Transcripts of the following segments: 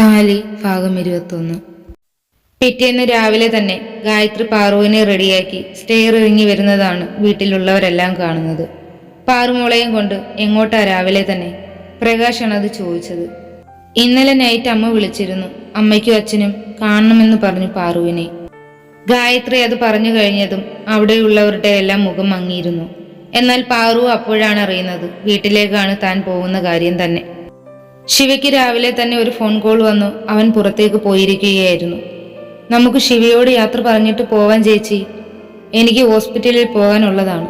താലി ഭാഗം ഇരുപത്തൊന്ന്. പിറ്റേന്ന് രാവിലെ തന്നെ ഗായത്രി പാറുവിനെ റെഡിയാക്കി സ്റ്റെയർ ഇറങ്ങി വരുന്നതാണ് വീട്ടിലുള്ളവരെല്ലാം കാണുന്നത്. പാറുമോളയും കൊണ്ട് എങ്ങോട്ടാ രാവിലെ തന്നെ? പ്രകാശാണ് അത് ചോദിച്ചത്. ഇന്നലെ നൈറ്റ് അമ്മ വിളിച്ചിരുന്നു. അമ്മയ്ക്കും അച്ഛനും കാണണമെന്ന് പറഞ്ഞു പാറുവിനെ. ഗായത്രി അത് പറഞ്ഞു കഴിഞ്ഞതും അവിടെയുള്ളവരുടെ എല്ലാം മുഖം മങ്ങിയിരുന്നു. എന്നാൽ പാറു അപ്പോഴാണ് അറിയുന്നത് വീട്ടിലേക്കാണ് താൻ പോകുന്ന കാര്യം തന്നെ. ശിവയ്ക്ക് രാവിലെ തന്നെ ഒരു ഫോൺ കോൾ വന്നു. അവൻ പുറത്തേക്ക് പോയിരിക്കുകയായിരുന്നു. നമുക്ക് ശിവയോട് യാത്ര പറഞ്ഞിട്ട് പോവാൻ ചേച്ചി എനിക്ക് ഹോസ്പിറ്റലിൽ പോകാനുള്ളതാണ്.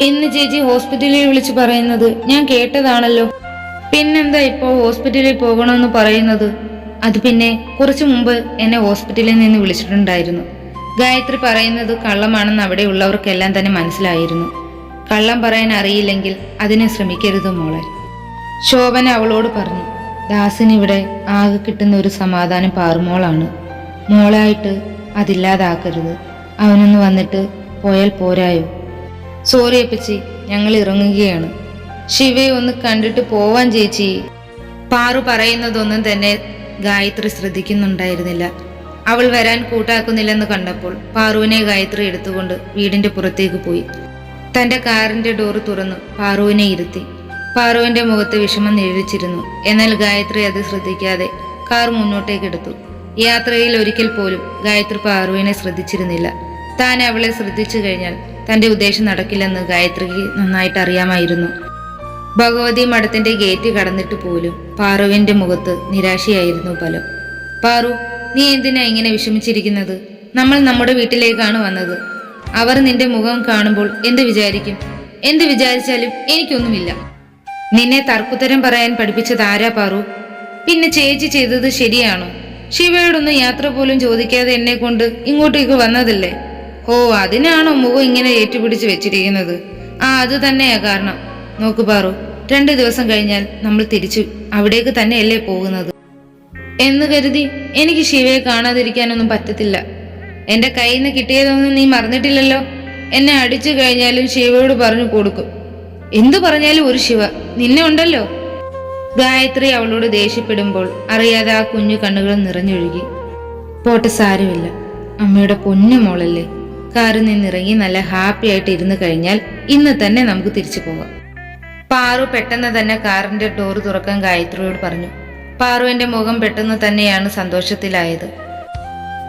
ഇന്ന് ചേച്ചി ഹോസ്പിറ്റലിൽ വിളിച്ച് പറയുന്നത് ഞാൻ കേട്ടതാണല്ലോ. പിന്നെന്താ ഇപ്പോൾ ഹോസ്പിറ്റലിൽ പോകണമെന്ന് പറയുന്നത്? അത് പിന്നെ കുറച്ചു മുമ്പ് എന്നെ ഹോസ്പിറ്റലിൽ നിന്ന് വിളിച്ചിട്ടുണ്ടായിരുന്നു. ഗായത്രി പറയുന്നത് കള്ളമാണെന്ന് അവിടെ ഉള്ളവർക്കെല്ലാം തന്നെ മനസ്സിലായിരുന്നു. കള്ളം പറയാൻ അറിയില്ലെങ്കിൽ അതിനെ ശ്രമിക്കരുത് മോളെ. ശോഭന അവളോട് പറഞ്ഞു ദാസിനിവിടെ ആകെ കിട്ടുന്ന ഒരു സമാധാനം പാറുമോളാണ്. മോളായിട്ട് അതില്ലാതാക്കരുത്. അവനൊന്ന് വന്നിട്ട് പോയാൽ പോരായോ? സോറി അപ്പച്ചി ഞങ്ങൾ ഇറങ്ങുകയാണ്. ശിവയെ ഒന്ന് കണ്ടിട്ട് പോവാൻ ചേച്ചി. പാറു പറയുന്നതൊന്നും തന്നെ ഗായത്രി ശ്രദ്ധിക്കുന്നുണ്ടായിരുന്നില്ല. അവൾ വരാൻ കൂട്ടാക്കുന്നില്ലെന്ന് കണ്ടപ്പോൾ പാറുവിനെ ഗായത്രി എടുത്തുകൊണ്ട് വീടിന്റെ പുറത്തേക്ക് പോയി. തന്റെ കാറിന്റെ ഡോറ് തുറന്നു പാറുവിനെ ഇരുത്തി. പാറുവിന്റെ മുഖത്ത് വിഷമം നിഴലിച്ചിരുന്നു. എന്നാൽ ഗായത്രി അത് ശ്രദ്ധിക്കാതെ കാർ മുന്നോട്ടേക്കെടുത്തു യാത്രയിൽ ഒരിക്കൽ പോലും ഗായത്രി പാറുവിനെ ശ്രദ്ധിച്ചിരുന്നില്ല. താൻ അവളെ ശ്രദ്ധിച്ചു കഴിഞ്ഞാൽ തന്റെ ഉദ്ദേശം നടക്കില്ലെന്ന് ഗായത്രിക്ക് നന്നായിട്ട് അറിയാമായിരുന്നു. ഭഗവതി മഠത്തിന്റെ ഗേറ്റ് കടന്നിട്ട് പോലും പാറുവിന്റെ മുഖത്ത് നിരാശയായിരുന്നു ഫലം. പാറു നീ എന്തിനാ ഇങ്ങനെ വിഷമിച്ചിരിക്കുന്നത്? നമ്മൾ നമ്മുടെ വീട്ടിലേക്കാണ് വന്നത്. അവർ നിന്റെ മുഖം കാണുമ്പോൾ എന്ത് വിചാരിക്കും? എന്ത് വിചാരിച്ചാലും എനിക്കൊന്നുമില്ല. നിന്നെ തർക്കുത്തരം പറയാൻ പഠിപ്പിച്ചത് ആരാ പാറു? പിന്നെ ചേച്ചി ചെയ്തത് ശരിയാണോ? ശിവയോടൊന്നും യാത്ര പോലും ചോദിക്കാതെ എന്നെ കൊണ്ട് ഇങ്ങോട്ടേക്ക് വന്നതല്ലേ? ഓ അതിനാണോ മുഖം ഇങ്ങനെ ഏറ്റുപിടിച്ച് വെച്ചിരിക്കുന്നത്? ആ അത് തന്നെയാ കാരണം. നോക്കു പാറു രണ്ട് ദിവസം കഴിഞ്ഞാൽ നമ്മൾ തിരിച്ചു. അവിടേക്ക് തന്നെയല്ലേ പോകുന്നത്? എന്ന് കരുതി എനിക്ക് ശിവയെ കാണാതിരിക്കാനൊന്നും പറ്റത്തില്ല. എന്റെ കയ്യിൽ നിന്ന് കിട്ടിയതൊന്നും നീ മറന്നിട്ടില്ലല്ലോ? എന്നെ അടിച്ചു കഴിഞ്ഞാലും ശിവയോട് പറഞ്ഞു കൊടുക്കും. എന്തു പറഞ്ഞാലും ഒരു ശിവ നിന്നെ ഉണ്ടല്ലോ? ഗായത്രി അവളോട് ദേഷ്യപ്പെടുമ്പോൾ അറിയാതെ ആ കുഞ്ഞു കണ്ണുകൾ നിറഞ്ഞൊഴുകി. പോട്ടെ സാരമില്ല അമ്മയുടെ പൊന്നു മോളല്ലേ. കാറിൽ നിന്നിറങ്ങി നല്ല ഹാപ്പി ആയിട്ട് ഇരുന്ന് കഴിഞ്ഞാൽ ഇന്ന് തന്നെ നമുക്ക് തിരിച്ചു പോവാം. പാറു പെട്ടെന്ന് തന്നെ കാറിന്റെ ഡോർ തുറക്കാൻ ഗായത്രിയോട് പറഞ്ഞു. പാറുവിന്റെ മുഖം പെട്ടെന്ന് തന്നെയാണ് സന്തോഷത്തിലായത്.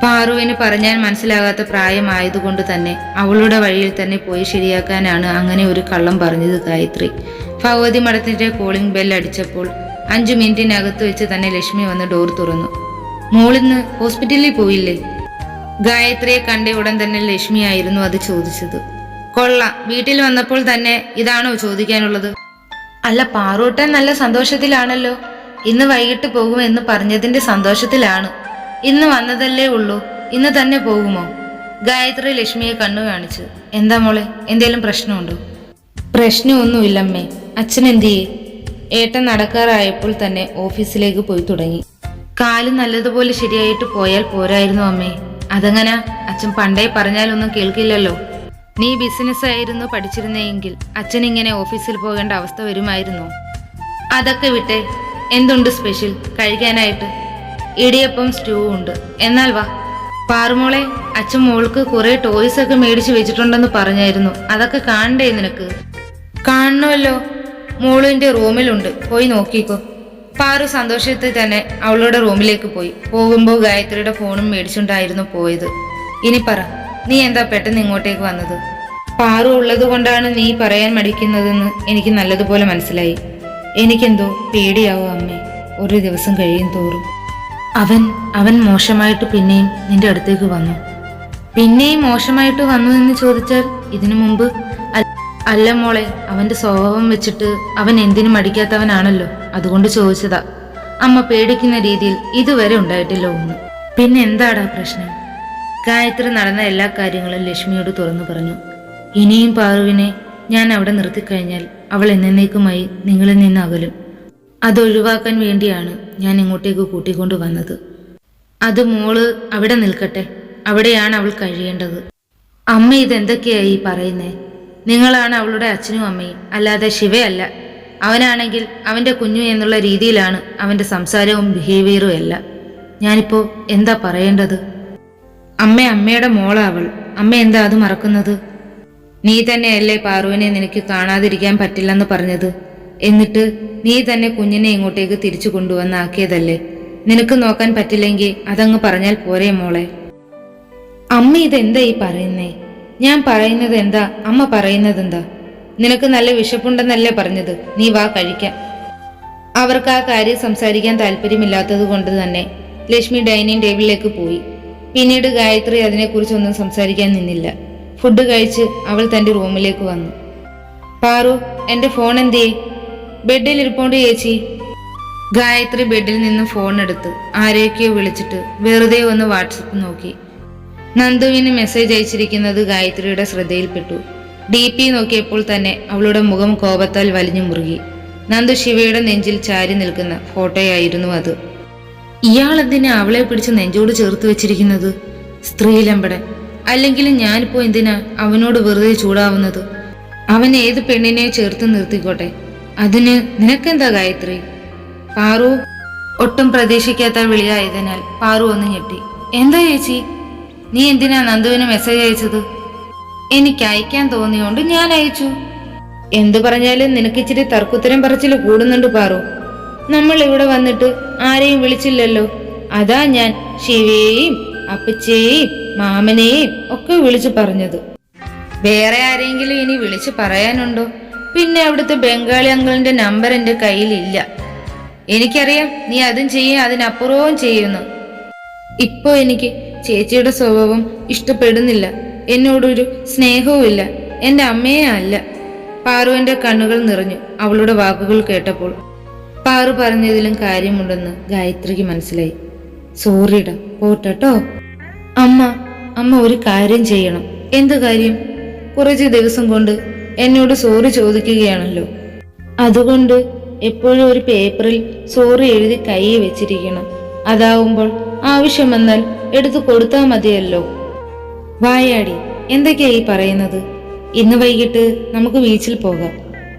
പാറുവിന് പറഞ്ഞാൽ മനസ്സിലാകാത്ത പ്രായമായതുകൊണ്ട് തന്നെ അവളുടെ വഴിയിൽ തന്നെ പോയി ശരിയാക്കാനാണ് അങ്ങനെ ഒരു കള്ളം പറഞ്ഞത് ഗായത്രി. ഭഗവതി മഠത്തിന്റെ കോളിംഗ് ബെൽ അടിച്ചപ്പോൾ അഞ്ചു മിനിറ്റിനകത്ത് വെച്ച് തന്നെ ലക്ഷ്മി വന്ന് ഡോർ തുറന്നു. മോളിന്ന് ഹോസ്പിറ്റലിൽ പോയില്ലേ? ഗായത്രിയെ കണ്ട ഉടൻ തന്നെ ലക്ഷ്മിയായിരുന്നു അത് ചോദിച്ചത്. കൊള്ള വീട്ടിൽ വന്നപ്പോൾ തന്നെ ഇതാണോ ചോദിക്കാനുള്ളത്? അല്ല പാറൂട്ടൻ നല്ല സന്തോഷത്തിലാണല്ലോ. ഇന്ന് വൈകിട്ട് പോകുമെന്ന് പറഞ്ഞതിന്റെ സന്തോഷത്തിലാണ്. ഇന്ന് വന്നതല്ലേ ഉള്ളൂ. ഇന്ന് തന്നെ പോകുമോ? ഗായത്രി ലക്ഷ്മിയെ കണ്ണു കാണിച്ചു എന്താ മോളെ എന്തേലും പ്രശ്നമുണ്ടോ? പ്രശ്നമൊന്നുമില്ലമ്മേ അച്ഛൻ എന്തിയേ ഏട്ടൻ നടക്കാറായപ്പോൾ തന്നെ ഓഫീസിലേക്ക് പോയി തുടങ്ങി. കാൽ നല്ലതുപോലെ ശരിയായിട്ട് പോയാൽ പോരായിരുന്നു അമ്മേ. അതങ്ങനെ? അച്ഛൻ പണ്ടേ പറഞ്ഞാലൊന്നും കേൾക്കില്ലല്ലോ. നീ ബിസിനസ് ആയിരുന്നു പഠിച്ചിരുന്നെങ്കിൽ അച്ഛൻ ഇങ്ങനെ ഓഫീസിൽ പോകേണ്ട അവസ്ഥ വരുമായിരുന്നോ? അതൊക്കെ വിട്ടെ എന്തുണ്ട് സ്പെഷ്യൽ? കഴിക്കാനായിട്ട്. ഇടിയപ്പം സ്റ്റൂ ഉണ്ട്. എന്നാൽ വാ. പാറുമോളെ അച്ഛൻ മോൾക്ക് കുറെ ടോയ്സ് ഒക്കെ മേടിച്ചു വെച്ചിട്ടുണ്ടെന്ന് പറഞ്ഞായിരുന്നു. അതൊക്കെ കാണണ്ടേ നിനക്ക്? കാണണമല്ലോ. മോളിന്റെ റൂമിലുണ്ട്. പോയി നോക്കിക്കോ. പാറു സന്തോഷത്തിൽ തന്നെ അവളുടെ റൂമിലേക്ക് പോയി. പോകുമ്പോൾ ഗായത്രിയുടെ ഫോണും മേടിച്ചുണ്ടായിരുന്നു പോയത്. ഇനി പറ നീ എന്താ പെട്ടെന്ന് ഇങ്ങോട്ടേക്ക് വന്നത്? പാറു ഉള്ളത് കൊണ്ടാണ് നീ പറയാൻ മടിക്കുന്നതെന്ന് എനിക്ക് നല്ലതുപോലെ മനസ്സിലായി. എനിക്കെന്തോ പേടിയാവോ അമ്മേ. ഒരു ദിവസം കഴിയും തോറും. അവൻ അവൻ മോശമായിട്ട് പിന്നെയും നിന്റെ അടുത്തേക്ക് വന്നു. പിന്നെയും മോശമായിട്ട് വന്നു എന്ന് ചോദിച്ചാൽ ഇതിനു മുമ്പ് അല്ല മോളെ അവന്റെ സ്വഭാവം വെച്ചിട്ട് അവൻ എന്തിനും മടിക്കാത്തവനാണല്ലോ അതുകൊണ്ട് ചോദിച്ചതാ. അമ്മ പേടിക്കുന്ന രീതിയിൽ ഇതുവരെ ഉണ്ടായിട്ടില്ല ഒന്ന്. പിന്നെ എന്താടാ പ്രശ്നം? ഗായത്രി നടന്ന എല്ലാ കാര്യങ്ങളും ലക്ഷ്മിയോട് തുറന്നു പറഞ്ഞു. ഇനിയും പാറുവിനെ ഞാൻ അവിടെ നിർത്തിക്കഴിഞ്ഞാൽ അവൾ എന്നേക്കുമായി നിങ്ങളിൽ നിന്ന് അകലും. അത് ഒഴിവാക്കാൻ വേണ്ടിയാണ് ഞാൻ ഇങ്ങോട്ടേക്ക് കൂട്ടിക്കൊണ്ടു വന്നത്. അത് മോൾ അവിടെ നിൽക്കട്ടെ. അവിടെയാണ് അവൾ കഴിയേണ്ടത്. അമ്മ ഇതെന്തൊക്കെയായി പറയുന്നേ? നിങ്ങളാണ് അവളുടെ അച്ഛനും അമ്മയും അല്ലാതെ ശിവയല്ല. അവനാണെങ്കിൽ അവന്റെ കുഞ്ഞു എന്നുള്ള രീതിയിലാണ് അവന്റെ സംസാരവും ബിഹേവിയറും എല്ലാം. ഞാനിപ്പോൾ എന്താ പറയേണ്ടത്? അമ്മ അമ്മയുടെ മോളാ അവൾ. അമ്മ എന്താ അത് മറക്കുന്നത്? നീ തന്നെയല്ലേ പാറുവിനെ നിനക്ക് കാണാതിരിക്കാൻ പറ്റില്ലെന്ന് പറഞ്ഞത്? എന്നിട്ട് നീ തന്നെ കുഞ്ഞിനെ ഇങ്ങോട്ടേക്ക് തിരിച്ചു കൊണ്ടുവന്നാക്കിയതല്ലേ? നിനക്ക് നോക്കാൻ പറ്റില്ലെങ്കിൽ അതങ്ങ് പറഞ്ഞാൽ പോരെ മോളെ. അമ്മ ഇതെന്താ ഈ പറയുന്നേ? ഞാൻ പറയുന്നത് എന്താ? അമ്മ പറയുന്നത് എന്താ നിനക്ക് നല്ല വിശപ്പുണ്ടെന്നല്ലേ പറഞ്ഞത്. നീ വാ കഴിക്കാം. അവർക്ക് ആ കാര്യം സംസാരിക്കാൻ താല്പര്യമില്ലാത്തത് കൊണ്ട് തന്നെ ലക്ഷ്മി ഡൈനിങ് ടേബിളിലേക്ക് പോയി. പിന്നീട് ഗായത്രി അതിനെക്കുറിച്ചൊന്നും സംസാരിക്കാൻ നിന്നില്ല. ഫുഡ് കഴിച്ച് അവൾ തന്റെ റൂമിലേക്ക് വന്നു. പാറു എന്റെ ഫോൺ എന്തേ ബെഡിൽ ഇരിപ്പോണ്ട് ചേച്ചി. ഗായത്രി ബെഡിൽ നിന്ന് ഫോൺ എടുത്ത് ആരെയൊക്കെയോ വിളിച്ചിട്ട് വെറുതെ ഒന്ന് വാട്സപ്പ് നോക്കി. നന്ദുവിന് മെസ്സേജ് അയച്ചിരിക്കുന്നത് ഗായത്രിയുടെ ശ്രദ്ധയിൽപ്പെട്ടു. ഡി പി നോക്കിയപ്പോൾ തന്നെ അവളുടെ മുഖം കോപത്താൽ വലിഞ്ഞു മുറുകി. നന്ദു ശിവയുടെ നെഞ്ചിൽ ചാരി നിൽക്കുന്ന ഫോട്ടോയായിരുന്നു അത്. ഇയാൾ എന്തിനാ അവളെ പിടിച്ച് നെഞ്ചോട് ചേർത്ത് വെച്ചിരിക്കുന്നത്? സ്ത്രീലമ്പടൻ. അല്ലെങ്കിൽ ഞാനിപ്പോ എന്തിനാ അവനോട് വെറുതെ ചൂടാവുന്നത്? അവൻ ഏത് പെണ്ണിനെ ചേർത്ത് നിർത്തിക്കോട്ടെ? അതിന് നിനക്കെന്താ ഗായത്രി? പാറു ഒട്ടും പ്രതീക്ഷിക്കാത്ത വിളിയായതിനാൽ പാറു ഒന്ന് ഞെട്ടി. എന്താ ചേച്ചി? നീ എന്തിനാ നന്ദുവിന് മെസ്സേജ് അയച്ചത്? എനിക്ക് അയക്കാൻ തോന്നിയോണ്ട് ഞാൻ അയച്ചു. എന്തു പറഞ്ഞാലും നിനക്ക് ഇച്ചിരി തർക്കുത്തരം പറച്ചിൽ കൂടുന്നുണ്ട് പാറു. നമ്മൾ ഇവിടെ വന്നിട്ട് ആരെയും വിളിച്ചില്ലല്ലോ. അതാ ഞാൻ ശിവയെയും അപ്പച്ചയെയും മാമനെയും ഒക്കെ വിളിച്ചു പറഞ്ഞത്. വേറെ ആരെങ്കിലും ഇനി വിളിച്ചു പറയാനുണ്ടോ? പിന്നെ അവിടുത്തെ ബംഗാളി അങ്കിളിന്റെ നമ്പർ എന്റെ കയ്യിലില്ല. എനിക്കറിയാം നീ അതും ചെയ്യും അതിനപ്പുറവും ചെയ്യുന്നു. ഇപ്പോ എനിക്ക് ചേച്ചിയുടെ സ്വഭാവം ഇഷ്ടപ്പെടുന്നില്ല. എന്നോടൊരു സ്നേഹവും ഇല്ല എന്റെ അമ്മയെ അല്ല. പാറുവിന്റെ കണ്ണുകൾ നിറഞ്ഞു അവളുടെ വാക്കുകൾ കേട്ടപ്പോൾ. പാറു പറഞ്ഞതിലും കാര്യമുണ്ടെന്ന് ഗായത്രിക്ക് മനസ്സിലായി. സോറിട പോട്ടോ അമ്മ അമ്മ ഒരു കാര്യം ചെയ്യണം. എന്ത് കാര്യം? കുറച്ച് ദിവസം കൊണ്ട് എന്നോട് സോറി ചോദിക്കുകയാണല്ലോ. അതുകൊണ്ട് എപ്പോഴും ഒരു പേപ്പറിൽ സോറി എഴുതി കൈ വെച്ചിരിക്കണം. അതാവുമ്പോൾ ആവശ്യം വന്നാൽ എടുത്തു കൊടുത്താൽ മതിയല്ലോ. വായാടി എന്തൊക്കെയാ ഈ പറയുന്നത്? ഇന്ന് വൈകിട്ട് നമുക്ക് ബീച്ചിൽ പോകാം.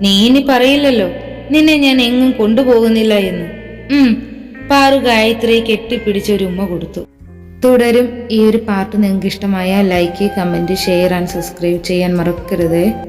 നീ ഇനി പറയില്ലല്ലോ. നിന്നെ ഞാൻ എങ്ങും കൊണ്ടുപോകുന്നില്ല എന്ന്. ഉം പാറു ഗായത്രി കെട്ടിപ്പിടിച്ച ഒരു ഉമ്മ കൊടുത്തു. തുടരും. ഈ ഒരു പാർട്ട് നിങ്ങൾക്ക് ഇഷ്ടമായ like comment share and subscribe ചെയ്യാൻ മറക്കരുതേ.